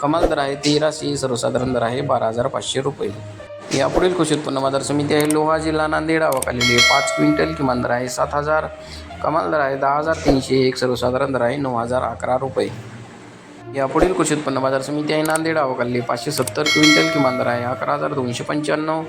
कमाल दर आहे तेराशे सर्वसाधारण दर आहे बारा हजार पाचशे रुपये. यापुढील कृषी उत्पन्न बाजार समिती आहे लोहा जिल्हा नांदेड आवकालेली आहे पाच क्विंटल किमान दर आहे सात हजार. कमाल दर आहे दहा हजार तीनशे एक सर्वसाधारण दर आहे नऊ हजार अकरा रुपये. यापुढील कृषी उत्पन्न बाजार समिती आहे नांदेड आवकाली पाचशे सत्तर क्विंटल किमान दर आहे अकरा हजार दोनशे पंच्याण्णव.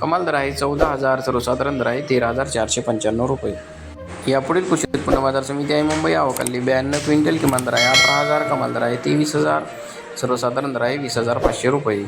कमाल दर आहे चौदा हजार सर्वसाधारण दर आहे तेरा हजार चारशे पंच्याण्णव रुपये. यापुढील कृषी उत्पन्न बाजार समिती आहे मुंबई आवकाली ब्याण्णव क्विंटल किमान दर आहे अठरा हजार कमाल दर आहे तेवीस हजार सर्वसाधारण दर आहे वीस हजार पाचशे रुपये.